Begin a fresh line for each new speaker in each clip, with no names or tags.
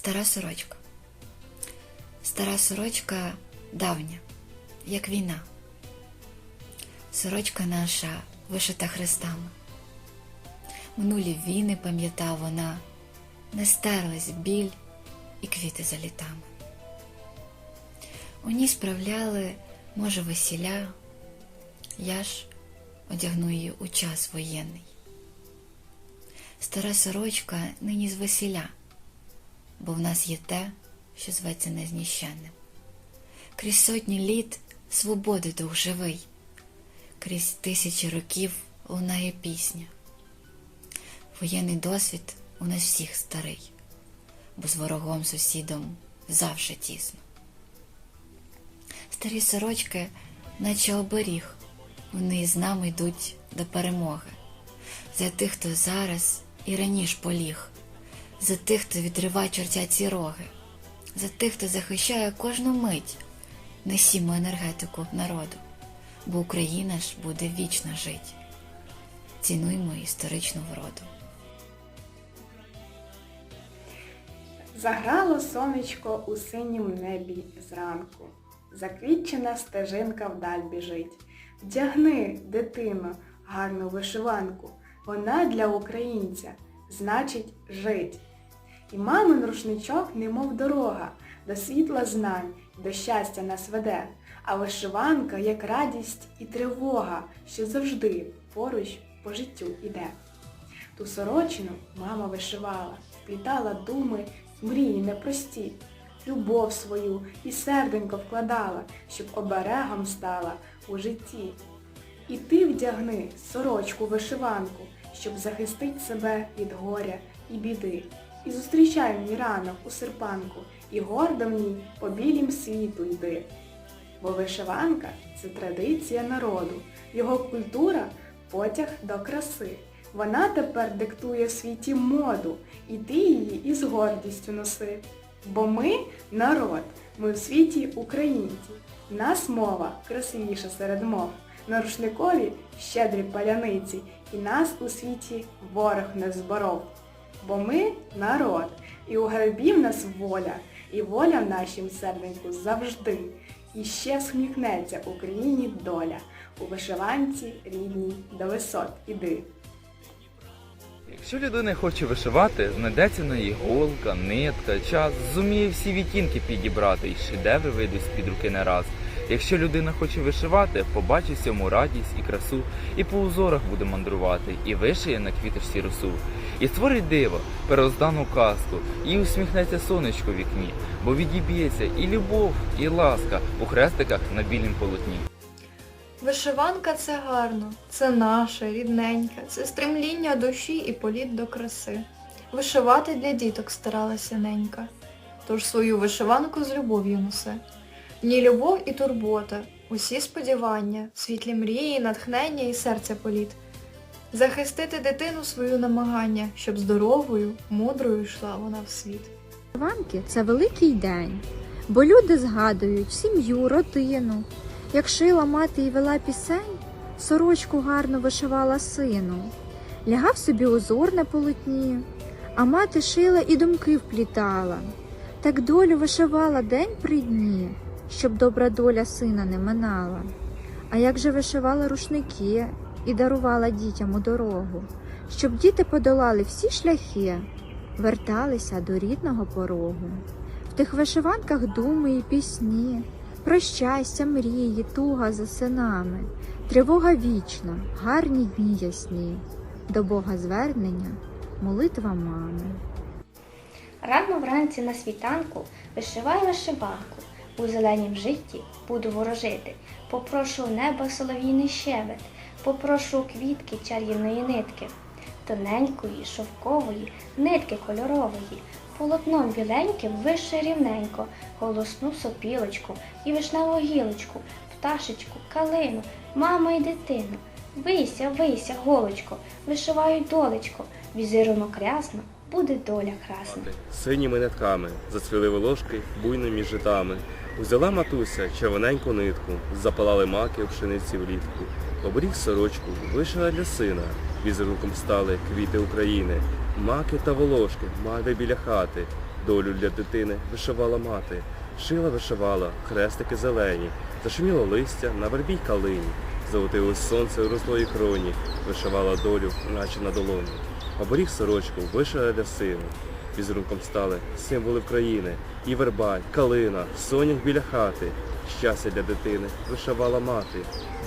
Стара сорочка. Стара сорочка давня, як війна. Сорочка наша вишита хрестами. Минулі війни пам'ята вона, не стерлась біль і квіти за літами. У ній справляли, може, весіля, я ж одягну її у час воєнний. Стара сорочка нині з весіля, бо в нас є те, що зветься незнищенним. Крізь сотні літ свободи дух живий, крізь тисячі років лунає пісня. Воєнний досвід у нас всіх старий, бо з ворогом сусідом завжди тісно. Старі сорочки, наче оберіг, вони з нами йдуть до перемоги. За тих, хто зараз і раніше поліг, за тих, хто відрива чортяці роги, за тих, хто захищає кожну мить, несімо енергетику народу, бо Україна ж буде вічно жить. Цінуймо історичну вроду.
Заграло сонечко у синім небі зранку. Заквітчена стежинка вдаль біжить. Вдягни, дитино, гарну вишиванку. Вона для українця значить жить. І мамин рушничок, немов дорога, до світла знань, до щастя нас веде. А вишиванка як радість і тривога, що завжди поруч по життю іде. Ту сорочину мама вишивала, вплітала думи, мрії непрості, любов свою і серденько вкладала, щоб оберегом стала у житті. І ти вдягни сорочку вишиванку, щоб захистить себе від горя і біди. І зустрічай мій ранок у серпанку, і гордо ній по білім світу йди. Бо вишиванка це традиція народу, його культура потяг до краси. Вона тепер диктує в світі моду, і ти її із гордістю носи. Бо ми народ, ми в світі українці. Нас мова красивіша серед мов. На рушникові щедрі паляниці, і нас у світі ворог не зборов. Бо ми народ, і у гербів нас воля, і воля в нашім серденьку завжди. І ще всміхнеться Україні доля, у вишиванці рідній до висот іди.
Якщо людина хоче вишивати, знайдеться на її голка, нитка, час, зуміє всі відтінки підібрати і шедеври вийдуть з-під руки не раз. Якщо людина хоче вишивати, побачить в цьому радість і красу, і по узорах буде мандрувати, і вишиє на квіточці росу, і створить диво, пероздану казку, і усміхнеться сонечко в вікні, бо відіб'ється і любов, і ласка у хрестиках на білім полотні.
Вишиванка це гарно, це наше, рідненьке, це стремління душі і політ до краси. Вишивати для діток старалася ненька, тож свою вишиванку з любов'ю носи. В ній любов і турбота, усі сподівання, світлі мрії, натхнення і серця політ. Захистити дитину свою намагання, щоб здоровою, мудрою йшла вона в світ.
Вишиванки – це великий день, бо люди згадують сім'ю, родину. Як шила мати і вела пісень, сорочку гарно вишивала сину. Лягав собі узор на полотні, а мати шила і думки вплітала. Так долю вишивала день при дні, щоб добра доля сина не минала. А як же вишивала рушники і дарувала дітям у дорогу, щоб діти подолали всі шляхи, верталися до рідного порогу. В тих вишиванках думи і пісні, про щастя, мрії, туга за синами, тривога вічна, гарні дні ясні, до Бога звернення, молитва мами.
Рано вранці на світанку вишивай вишиванку. У зеленім житті буду ворожити. Попрошу неба солов'їний щебет, попрошу квітки чарівної нитки, тоненької, шовкової, нитки кольорової, полотном біленьким вище рівненько, голосну сопілочку і вишневу гілочку, пташечку, калину, маму і дитину. Вийся, вийся, голочко, вишиваю долечко, візерунок рясно, буде доля красна.
Синіми нитками зацвіли волошки буйними житами. Узяла матуся червоненьку нитку, запалали маки в пшениці влітку. Обріг сорочку, вишила для сина. Візерунком стали квіти України. Маки та волошки, мави біля хати. Долю для дитини вишивала мати, шила вишивала хрестики зелені, зашуміло листя на вербій калині, золотилось сонце у розлої кроні, вишивала долю, наче на долоні. Оберіг сорочку вишила для сину. Візерунком стали символи України, і верба, й калина, сонях біля хати. Щастя для дитини вишивала мати,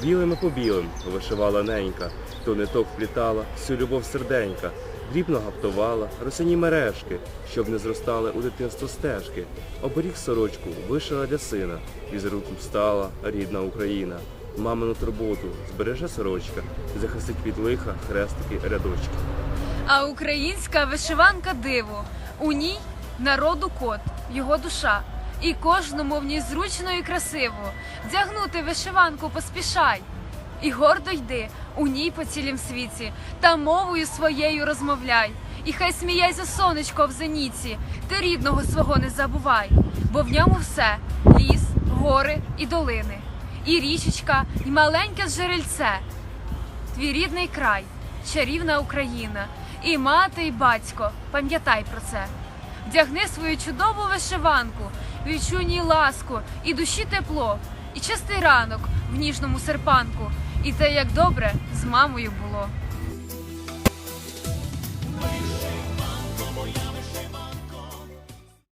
білими по білим вишивала ненька, то ниток вплітала всю любов серденька, дрібно гаптувала росяні мережки, щоб не зростали у дитинство стежки. Оберіг сорочку вишила для сина, візерунком стала рідна Україна. Мамину турботу збереже сорочка, захистить від лиха хрестики рядочки.
А українська вишиванка диво. У ній народу кот, його душа. І кожному в ній зручно і красиво. Вдягнути вишиванку поспішай. І гордо йди у ній по цілім світі, та мовою своєю розмовляй. І хай сміється сонечко в зеніці, ти рідного свого не забувай, бо в ньому все ліс, гори і долини, і річечка, і маленьке джерельце твій рідний край, чарівна Україна, і мати, і батько, пам'ятай про це. Вдягни свою чудову вишиванку, відчуй ласку і душі тепло, і чистий ранок в ніжному серпанку, і те, як добре з мамою було.